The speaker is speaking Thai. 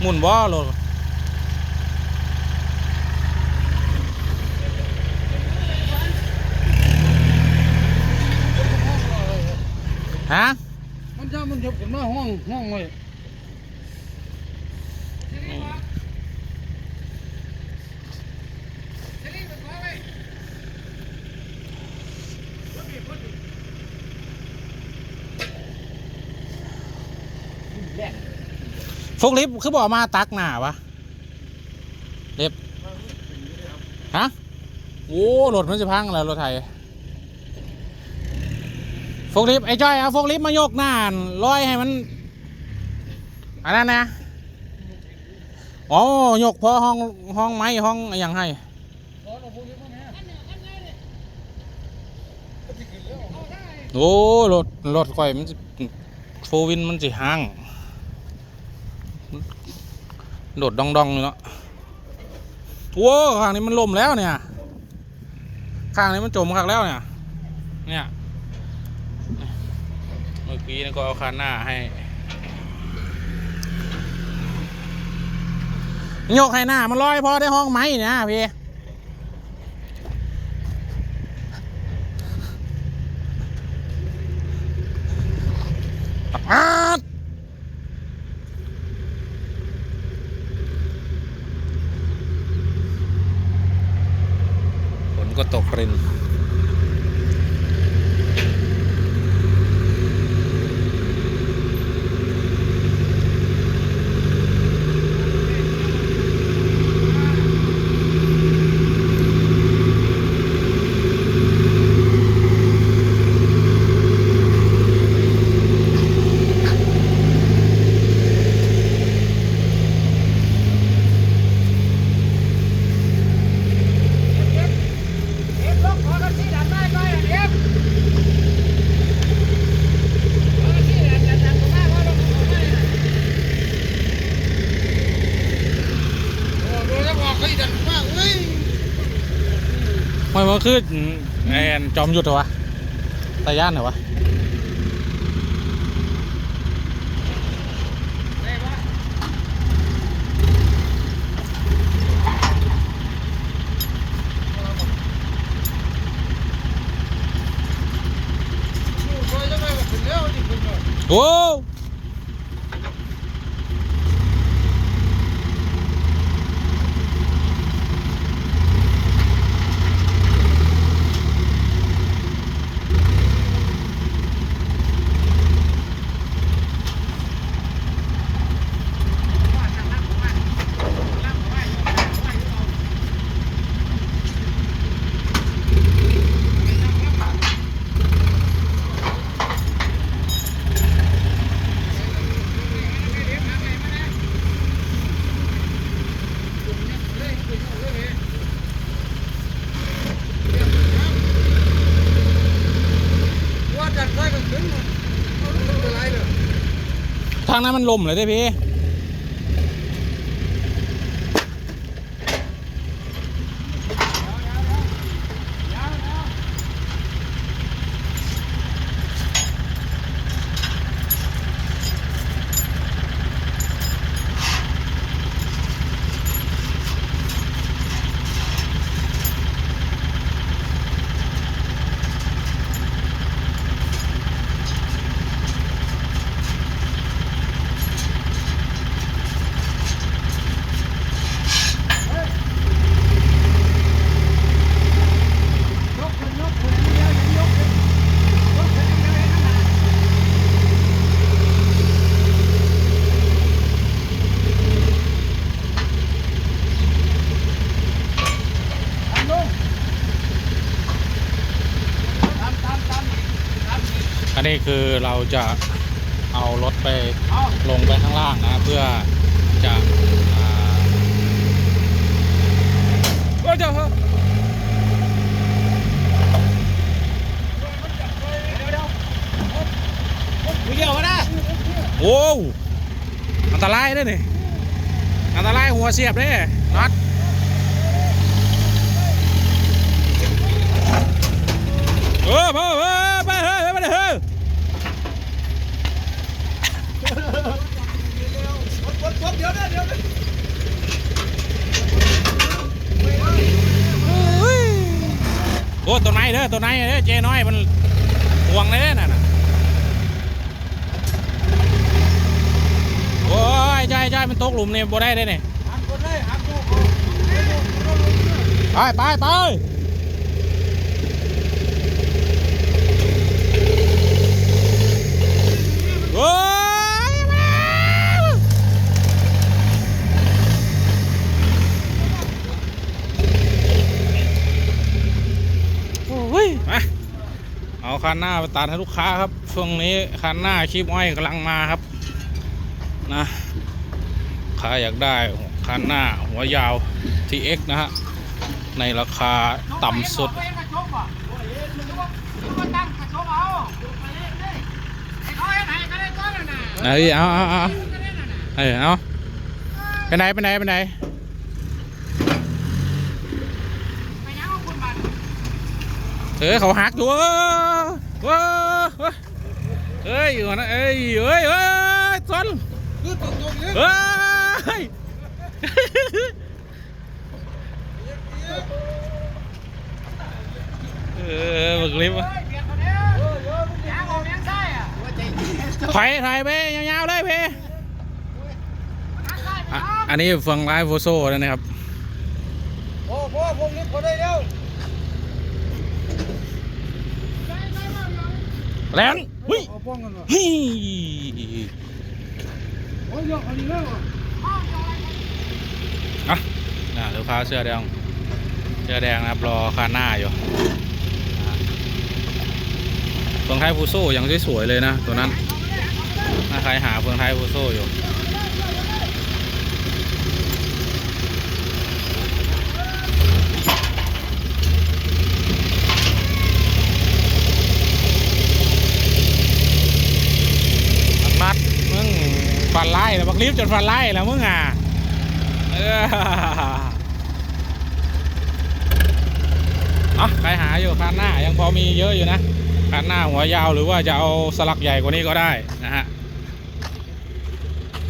หมุนบ่รถฮะมันจะมันจะเป็นมาห้องห้องไว้ ฟกลิฟคือบอกมาตักหน้าวะเล็บฮะโอ้รถมันจะพังแล้วรถไทยฟกลิฟไอ้จ้อยเอาฟกลิฟมายกหน้านร้อยให้มันอันนั้นนะอ๋อยกพอห้องห้องไม้ห้องอย่างให้ขอเราพวกนี้มาแม่โอ้รถรถก่อยมันโฟวินมันจะห่าง โดดดองดองๆอยู่เนาะโว้ข้างนี้มันล่มแล้วเนี่ย ข้างนี้มันจมคักแล้วเนี่ย เนี่ย เมื่อกี้ก็เอาคานหน้าให้โยกให้หน้ามันลอยพอได้ห้องไหมเนี่ยพี่ อาด ฝนก็ตกริน เอ็มลงขอกันที่ดันได้ก็เอ็มขอกันที่ดันดันดันมาว่าลงขอได้โอ้ดูแล้วบอกให้ดันมากเว้ย มันคือแอนจอมหยุดเหรอวะตาย่านเหรอวะโอ้ยจะไปบอกถึงแล้วนี่คุณบอก โอ้ ทางนั้นมันลมเลยได้พี่ อันนี้คือเราจะเอารถไปลงไปข้างล่างนะเพื่อจะอ่าโอ้ยเจ้าเดียวนะโอ้วอันตรายด้อนี่อันตรายหัวเสียบเด้น็อตเออพ่อเออไปเฮ้ยไปเฮ้ย ปุ๊บเดี๋ยวนะเดี๋ยวนะ โอ้ ตัวไหนเด้อตัวไหนเด้อเจน้อยมันห่วงเลยเด้อน่ะน่ะโอ้ยใช่ใช่มันตกหลุมนี่บ่ได้เลยนี่หันคนเลยหันตัวเขาไปไปไปโอ้ยโอ้ยมาเอา คันหน้าไปตัดให้ลูกค้าครับ ช่วงนี้คันหน้าคลิปอ้อยกำลังมาครับ นะใครอยากได้คันหน้าหัวยาว TX นะฮะ ในราคาต่ำสุดไปกระชกบ่โอ้ยเอาเอาให้ไหนเอาเอาเอาก็ได้น่ะเออเอาไปไหนไปไหนไปไหน ไปยังเอาคุณบัตร เออเขาหักอยู่ว้ยเว้ยเอ้ยอยู่นะเอ้ยเอ้ยเอ้ยซนเลยเอ้ยเออบึกลิฟต์เฮ้ยเอออเออยางออกยางซ้ายอะว่าใจถอยถอยไปยาวๆเลยพี่ยอันนี้ฟืองไลฟ์โฟโซ่แล้วนะครับ โอ้โหพวกนี้เขาได้แล้ว แรงเฮ้ยเอาป้องกันวะเฮ้ยโอ้ยยกอันนี้แล้วอะน่ะลูกค้าเสื้อแดงเสื้อแดงนะครับรอคาหน้าอยู่นะฮะเฟืองไทยฟูโซ่ยังสวยๆเลยนะ ตัวนั้นถ้าใครหาเฟืองไทยฟูโซ่อยู่ นัดมึงฟันไลิฟต์จนฟันไล่แล้วมึงอะเออเอใครหาอยู่คันหน้ายังพอมีเยอะอยู่นะคันหน้าหัวยาวหรือว่าจะเอาสลักใหญ่กว่านี้ก็ได้นะฮะ